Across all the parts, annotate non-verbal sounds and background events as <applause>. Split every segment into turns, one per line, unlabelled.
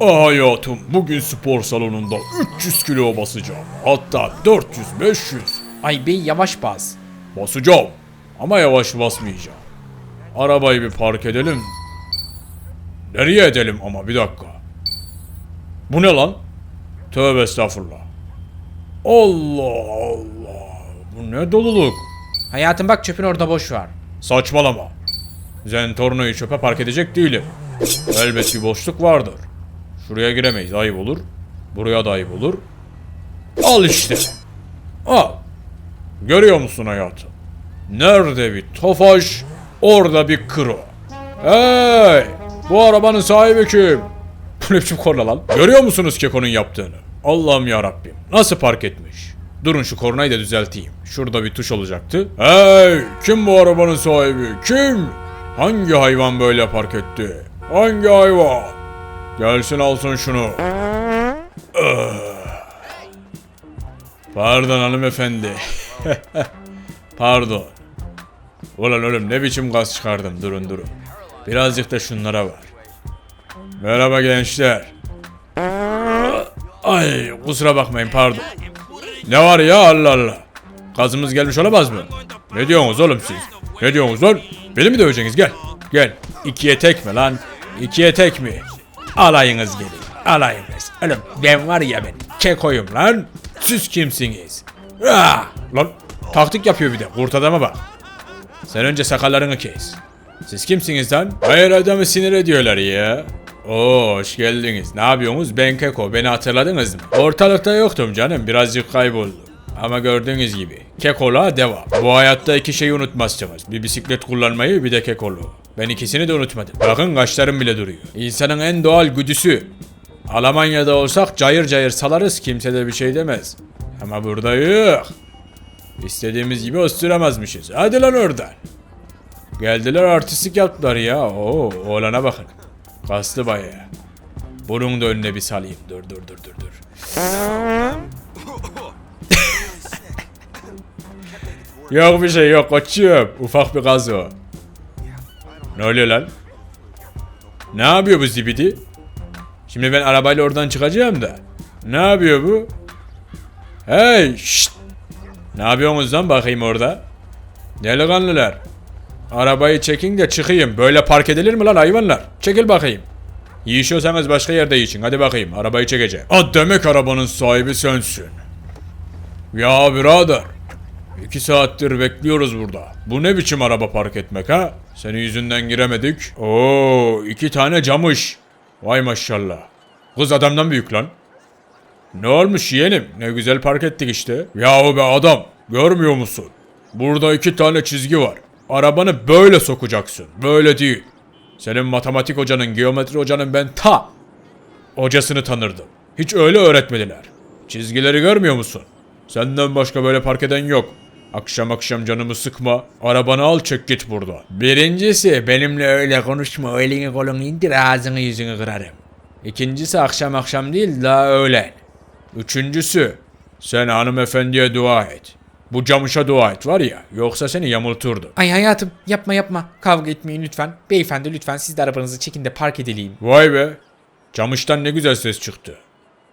Ah hayatım bugün spor salonunda 300 kilo basacağım. Hatta 400-500
Ay bey yavaş bas.
basacağım. Ama yavaş basmayacağım. Arabayı bir park edelim. Nereye edelim ama bir dakika. Bu ne lan? Tövbe estağfurullah. Allah Allah. Bu ne doluluk?
Hayatım bak çöpün orada boş var.
Saçmalama. Zentorno'yu çöpe park edecek değilim. Elbet bir boşluk vardır. Şuraya giremeyiz ayıp olur. Buraya da ayıp olur. Al işte. Al. Görüyor musun hayatım? Nerede bir tofaş, orada bir kro. Hey! Bu arabanın sahibi kim? <laughs> Bu ne korna lan? Görüyor musunuz Keko'nun yaptığını? Allah'ım ya Rabbim. Nasıl park etmiş? Durun şu kornayı da düzelteyim. Şurada bir tuş olacaktı. Hey! Kim bu arabanın sahibi? Kim? Hangi hayvan böyle park etti? Hangi hayvan? Gelsin alsın şunu. Pardon hanımefendi. <laughs> Pardon. Ulan oğlum ne biçim gaz çıkardım durun durun. Birazcık da şunlara var. Merhaba gençler. Ay kusura bakmayın pardon. Ne var ya Allah Allah. Gazımız gelmiş olamaz mı? Ne diyorsunuz oğlum siz? Ne diyorsunuz lan? Beni mi döveceksiniz gel. Gel. İkiye tek mi lan? İkiye tek mi? Alayınız gelin. Alayınız. Oğlum ben var ya ben. Kekoyum lan. Siz kimsiniz? Ah! Lan taktik yapıyor bir de. Kurt adama bak. Sen önce sakallarını kes. Siz kimsiniz lan? Hayır adamı sinir ediyorlar ya. Oo hoş geldiniz. Ne yapıyorsunuz? Ben Keko. Beni hatırladınız mı? Ortalıkta yoktum canım. Birazcık kayboldum. Ama gördüğünüz gibi Kekola devam. Bu hayatta iki şeyi unutmazsınız. Bir bisiklet kullanmayı bir de kekolu. Ben ikisini de unutmadım. Bakın kaşlarım bile duruyor. İnsanın en doğal güdüsü. Almanya'da olsak cayır cayır salarız kimse de bir şey demez. Ama burada yok. İstediğimiz gibi osturamazmışız. Hadi lan oradan. Geldiler artistik yaptılar ya. Oo, oğlana bakın. Kaslı bayağı. Bunun da önüne bir salayım. Dur dur dur dur dur. <laughs> yok bir şey yok koçum. Ufak bir gaz o. Ne oluyor lan? Ne yapıyor bu zibidi? Şimdi ben arabayla oradan çıkacağım da. Ne yapıyor bu? Hey şşt. Ne yapıyorsunuz lan bakayım orada? Delikanlılar. Arabayı çekin de çıkayım. Böyle park edilir mi lan hayvanlar? Çekil bakayım. Yiyişiyorsanız başka yerde yiyin. Hadi bakayım arabayı çekeceğim. A demek arabanın sahibi sensin. Ya birader. İki saattir bekliyoruz burada. Bu ne biçim araba park etmek ha? Senin yüzünden giremedik. Oo iki tane camış. Vay maşallah. Kız adamdan büyük lan. Ne olmuş yeğenim? Ne güzel park ettik işte. Yahu be adam, görmüyor musun? Burada iki tane çizgi var. Arabanı böyle sokacaksın. Böyle değil. Senin matematik hocanın, geometri hocanın ben ta hocasını tanırdım. Hiç öyle öğretmediler. Çizgileri görmüyor musun? Senden başka böyle park eden yok. Akşam akşam canımı sıkma. Arabanı al çek git burada. Birincisi benimle öyle konuşma. Elini kolunu indir ağzını yüzünü kırarım. İkincisi akşam akşam değil daha öğlen. Üçüncüsü sen hanımefendiye dua et. Bu camışa dua et var ya yoksa seni yamulturdu.
Ay hayatım yapma yapma. Kavga etmeyin lütfen. Beyefendi lütfen siz de arabanızı çekin de park edelim.
Vay be. Camıştan ne güzel ses çıktı.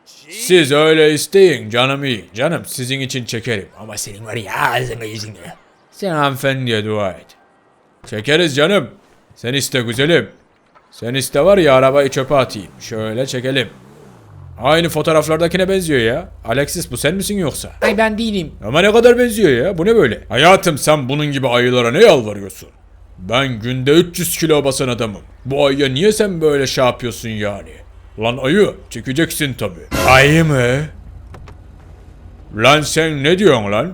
Siz öyle isteyin canım iyi. Canım sizin için çekerim. Ama senin var ya ağzını yüzünü. Sen hanımefendiye dua et. Çekeriz canım. Sen iste güzelim. Sen iste var ya arabayı çöpe atayım. Şöyle çekelim. Aynı fotoğraflardakine benziyor ya. Alexis bu sen misin yoksa?
Ay ben değilim.
Ama ne kadar benziyor ya. Bu ne böyle? Hayatım sen bunun gibi ayılara ne yalvarıyorsun? Ben günde 300 kilo basan adamım. Bu ayıya niye sen böyle şey yapıyorsun yani? Lan ayı çekeceksin tabi. Ayı mı? Lan sen ne diyorsun lan?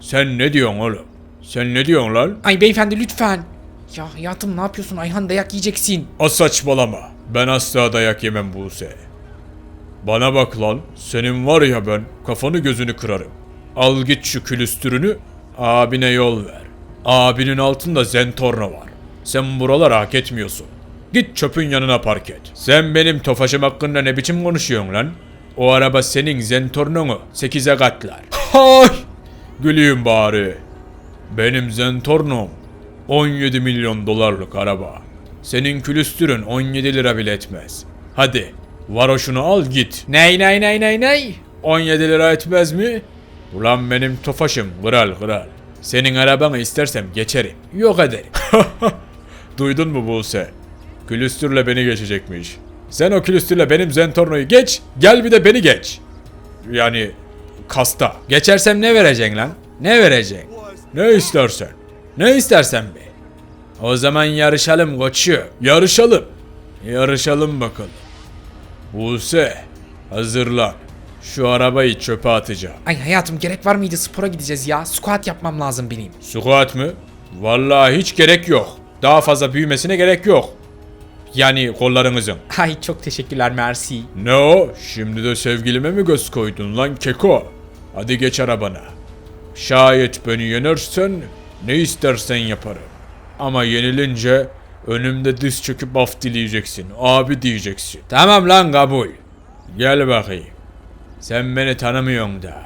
Sen ne diyorsun oğlum? Sen ne diyorsun lan?
Ay beyefendi lütfen. Ya hayatım ne yapıyorsun? Ayhan dayak yiyeceksin.
O saçmalama. Ben asla dayak yemem Buse. Bana bak lan. Senin var ya ben kafanı gözünü kırarım. Al git şu külüstürünü abine yol ver. Abinin altında zentorna var. Sen buraları hak etmiyorsun. Git çöpün yanına park et. Sen benim tofaşım hakkında ne biçim konuşuyorsun lan? O araba senin zentornonu 8'e katlar. Hay! Güleyim bari. Benim zentornom 17 milyon dolarlık araba. Senin külüstürün 17 lira bile etmez. Hadi Varoşunu al git.
Ney ney ney ney ney?
17 lira etmez mi? Ulan benim tofaşım kral kral. Senin arabanı istersem geçerim. Yok ederim. <laughs> Duydun mu Buse? Külüstürle beni geçecekmiş. Sen o külüstürle benim Zentorno'yu geç, gel bir de beni geç. Yani kasta.
Geçersem ne vereceksin lan? Ne vereceksin?
Ne istersen. Ne istersen be. O zaman yarışalım koçu. Yarışalım. Yarışalım bakalım. Buse hazırlan. Şu arabayı çöpe atacağım.
Ay hayatım gerek var mıydı spora gideceğiz ya. Squat yapmam lazım benim.
Squat mı? Vallahi hiç gerek yok. Daha fazla büyümesine gerek yok. Yani kollarınızın.
Ay çok teşekkürler merci.
Ne o? Şimdi de sevgilime mi göz koydun lan keko? Hadi geç arabana. Şayet beni yenersen ne istersen yaparım. Ama yenilince önümde diz çöküp af dileyeceksin. Abi diyeceksin. Tamam lan kabul. Gel bakayım. Sen beni tanımıyorsun da.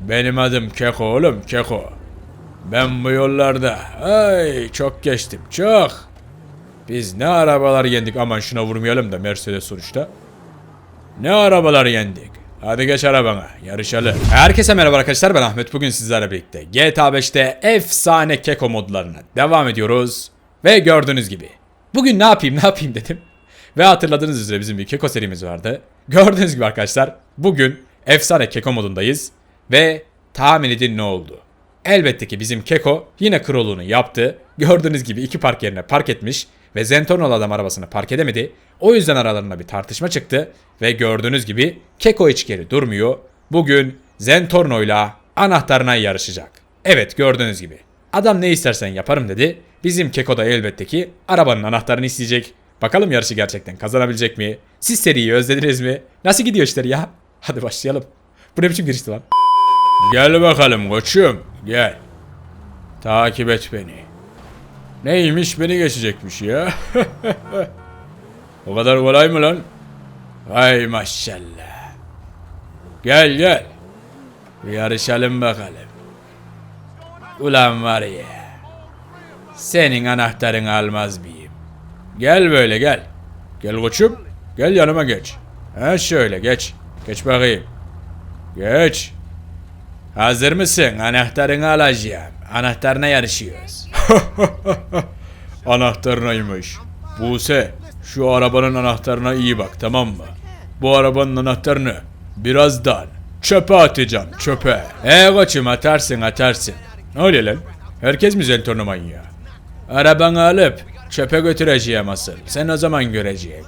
Benim adım Keko oğlum Keko. Ben bu yollarda ay çok geçtim çok. Biz ne arabalar yendik aman şuna vurmayalım da Mercedes sonuçta. Ne arabalar yendik. Hadi geç arabana yarışalım. Herkese merhaba arkadaşlar ben Ahmet bugün sizlerle birlikte GTA 5'te efsane keko modlarına devam ediyoruz. Ve gördüğünüz gibi bugün ne yapayım ne yapayım dedim. Ve hatırladığınız üzere bizim bir keko serimiz vardı. Gördüğünüz gibi arkadaşlar bugün efsane keko modundayız. Ve tahmin edin ne oldu? Elbette ki bizim Keko yine krolunu yaptı. Gördüğünüz gibi iki park yerine park etmiş ve Zentorno'lu adam arabasını park edemedi. O yüzden aralarında bir tartışma çıktı ve gördüğünüz gibi Keko hiç geri durmuyor. Bugün Zentorno'yla anahtarına yarışacak. Evet gördüğünüz gibi. Adam ne istersen yaparım dedi. Bizim Keko da elbette ki arabanın anahtarını isteyecek. Bakalım yarışı gerçekten kazanabilecek mi? Siz seriyi özlediniz mi? Nasıl gidiyor işler ya? <laughs> Hadi başlayalım. Bu ne biçim girişti lan? Gel bakalım koçum gel. Takip et beni. Neymiş beni geçecekmiş ya. <laughs> o kadar kolay mı lan? Hay maşallah. Gel gel. Bir yarışalım bakalım. Ulan var ya. Senin anahtarını almaz mıyım? Gel böyle gel. Gel koçum. Gel yanıma geç. Ha şöyle geç. Geç bakayım. Geç. Hazır mısın? Anahtarını alacağım. Anahtarına yarışıyoruz. <laughs> Anahtarınaymış. Buse, şu arabanın anahtarına iyi bak tamam mı? Bu arabanın anahtarını birazdan çöpe atacağım çöpe. He koçum atarsın atarsın. Ne oluyor lan? Herkes mi zentornu manyağı? Arabanı alıp çöpe götüreceğim asıl. Sen o zaman göreceksin.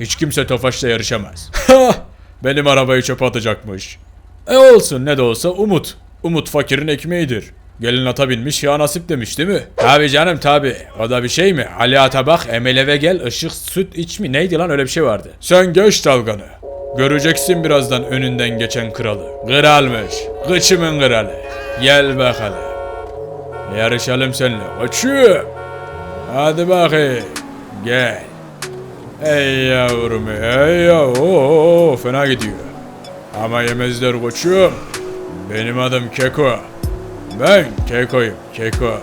Hiç kimse Tofaş'la yarışamaz. <laughs> Benim arabayı çöpe atacakmış. E olsun ne de olsa umut. Umut fakirin ekmeğidir. Gelin ata binmiş ya nasip demiş değil mi? Tabi canım tabi. O da bir şey mi? Ali ata bak emel eve gel ışık süt iç mi neydi lan öyle bir şey vardı. Sen geç dalganı. Göreceksin birazdan önünden geçen kralı. Kralmış. Kıçımın kralı. Gel bakalım. Yarışalım seninle. Açıyorum. Hadi bakayım. Gel. Ey yavrum ey ya oo, fena gidiyor. Ama yemezler koçum. Benim adım Keko. Ben Keko'yum Keko.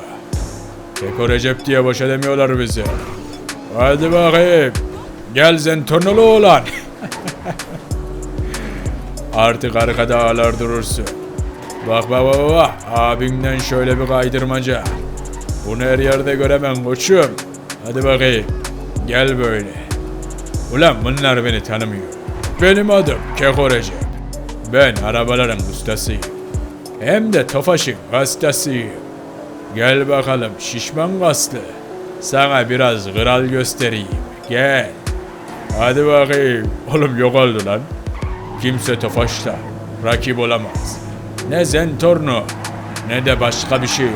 Keko Recep diye boş edemiyorlar bizi. Hadi bakayım. Gel zentornalı oğlan. <laughs> Artık arkada ağlar durursun. Bak bak bak bak. Abinden şöyle bir kaydırmaca. Bunu her yerde göremem koçum. Hadi bakayım. Gel böyle. Ulan bunlar beni tanımıyor. Benim adım Keko Recep. Ben arabaların ustasıyım. Hem de Tofaş'ın hastasıyım. Gel bakalım şişman kaslı. Sana biraz kral göstereyim. Gel. Hadi bakayım. Oğlum yok oldu lan. Kimse Tofaş'ta rakip olamaz. Ne Zentorno ne de başka bir şey.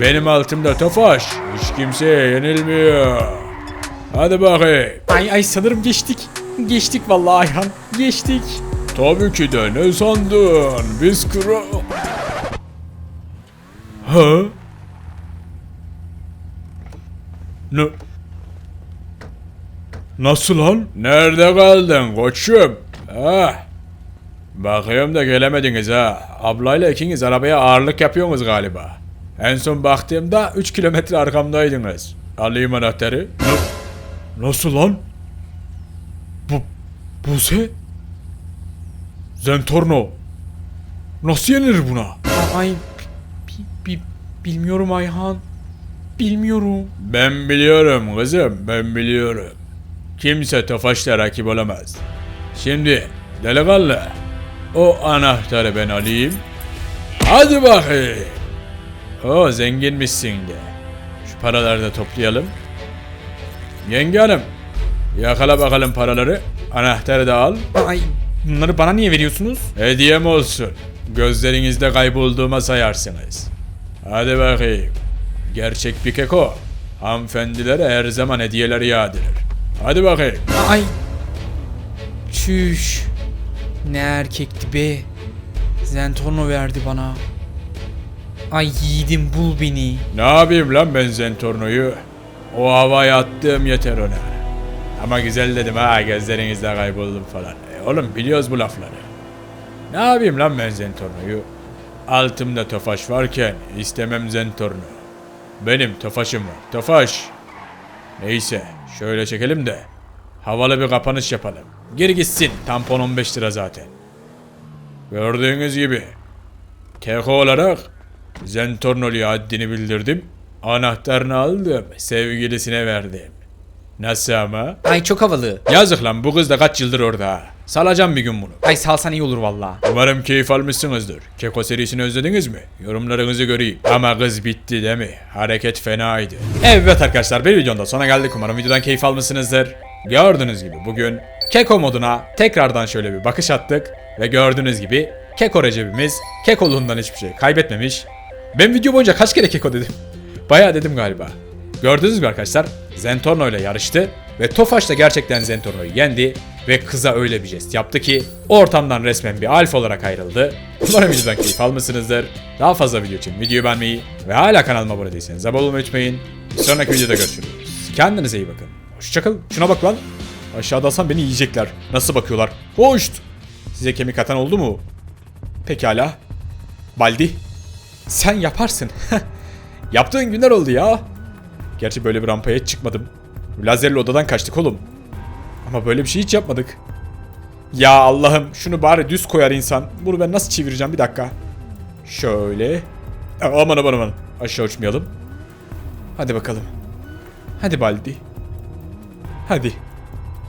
Benim altımda Tofaş. Hiç kimseye yenilmiyor. Hadi bakayım.
Ay ay sanırım geçtik. Geçtik vallahi Ayhan. Geçtik.
Tabii ki de ne sandın? Biz kral... Ha? Ne? Nasıl lan? Nerede kaldın koçum? Ha? Bakıyorum da gelemediniz ha. Ablayla ikiniz arabaya ağırlık yapıyorsunuz galiba. En son baktığımda 3 kilometre arkamdaydınız. Alayım anahtarı. Nasıl lan? Bu, Buse? Zentorno. Nasıl yenilir buna?
Ay bilmiyorum Ayhan. Bilmiyorum.
Ben biliyorum kızım, ben biliyorum. Kimse Tofaş'la rakip olamaz. Şimdi delikanlı, o anahtarı ben alayım. Hadi bakayım. O zenginmişsin de. Şu paraları da toplayalım. Yenge hanım, yakala bakalım paraları. Anahtarı da al.
Ay bunları bana niye veriyorsunuz?
Hediyem olsun. Gözlerinizde kaybolduğuma sayarsınız. Hadi bakayım. Gerçek bir keko. Hanımefendilere her zaman hediyeler yağdırır. Hadi bakayım.
Ay. Çüş. Ne erkekti be. Zentorno verdi bana. Ay yiğidim bul beni.
Ne yapayım lan ben Zentorno'yu? O havaya attığım yeter ona. Ama güzel dedim ha gözlerinizde kayboldum falan. E, oğlum biliyoruz bu lafları. Ne yapayım lan ben Zentorno'yu? Altımda Tofaş varken istemem Zentorno. Benim Tofaş'ım var. Tofaş. Neyse şöyle çekelim de havalı bir kapanış yapalım. Geri gitsin tampon 15 lira zaten. Gördüğünüz gibi Keko olarak Zentorno'ya haddini bildirdim. Anahtarını aldım. Sevgilisine verdim. Nasıl ama?
Ay çok havalı.
Yazık lan bu kız da kaç yıldır orada. Salacağım bir gün bunu.
Ay salsan iyi olur valla.
Umarım keyif almışsınızdır. Keko serisini özlediniz mi? Yorumlarınızı göreyim. Ama kız bitti değil mi? Hareket fenaydı. Evet arkadaşlar bir videonun da sona geldik. Umarım videodan keyif almışsınızdır. Gördüğünüz gibi bugün Keko moduna tekrardan şöyle bir bakış attık. Ve gördüğünüz gibi Keko Recep'imiz Kekoluğundan hiçbir şey kaybetmemiş. Ben video boyunca kaç kere Keko dedim? <laughs> Bayağı dedim galiba. Gördüğünüz gibi arkadaşlar Zentorno ile yarıştı ve Tofaş da gerçekten Zentorno'yu yendi ve kıza öyle bir jest yaptı ki ortamdan resmen bir alfa olarak ayrıldı. Umarım videodan keyif almışsınızdır. Daha fazla video için videoyu beğenmeyi ve hala kanalıma abone değilseniz abone olmayı unutmayın. Bir sonraki videoda görüşürüz. Kendinize iyi bakın. Hoşçakalın. Şuna bak lan. Aşağıda alsam beni yiyecekler. Nasıl bakıyorlar? Hoşt. Size kemik atan oldu mu? Pekala. Baldi. Sen yaparsın. <laughs> Yaptığın günler oldu ya. Gerçi böyle bir rampaya çıkmadım. Lazerli odadan kaçtık oğlum. Ama böyle bir şey hiç yapmadık. Ya Allah'ım şunu bari düz koyar insan. Bunu ben nasıl çevireceğim bir dakika. Şöyle. Aman aman aman. Aşağı uçmayalım. Hadi bakalım. Hadi Baldi. Hadi.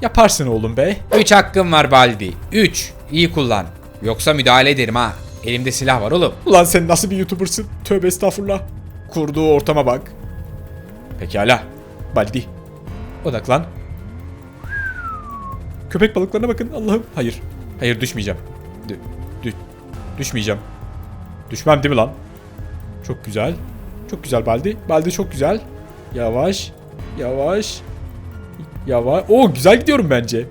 Yaparsın oğlum be.
3 hakkım var Baldi. 3. İyi kullan. Yoksa müdahale ederim ha. Elimde silah var oğlum.
Ulan sen nasıl bir YouTuber'sın? Tövbe estağfurullah. Kurduğu ortama bak. Pekala. Baldi. Odaklan. Köpek balıklarına bakın Allah'ım. Hayır. Hayır düşmeyeceğim. Dü- dü- düşmeyeceğim. Düşmem değil mi lan? Çok güzel. Çok güzel Baldi. Baldi çok güzel. Yavaş. Yavaş. Yavaş. Oo güzel gidiyorum bence.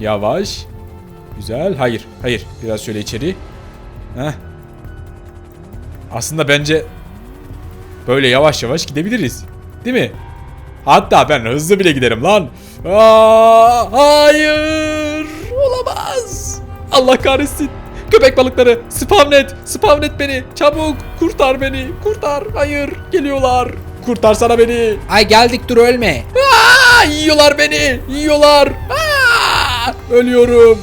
Yavaş. Güzel. Hayır. Hayır. Biraz şöyle içeri. Heh. Aslında bence böyle yavaş yavaş gidebiliriz. Değil mi? Hatta ben hızlı bile giderim lan. Aa, hayır. Olamaz. Allah kahretsin. Köpek balıkları spamnet. Spamnet beni. Çabuk kurtar beni. Kurtar. Hayır. Geliyorlar. Kurtarsana beni.
Ay geldik dur ölme.
Aa, yiyorlar beni. Yiyorlar. Aa, ölüyorum.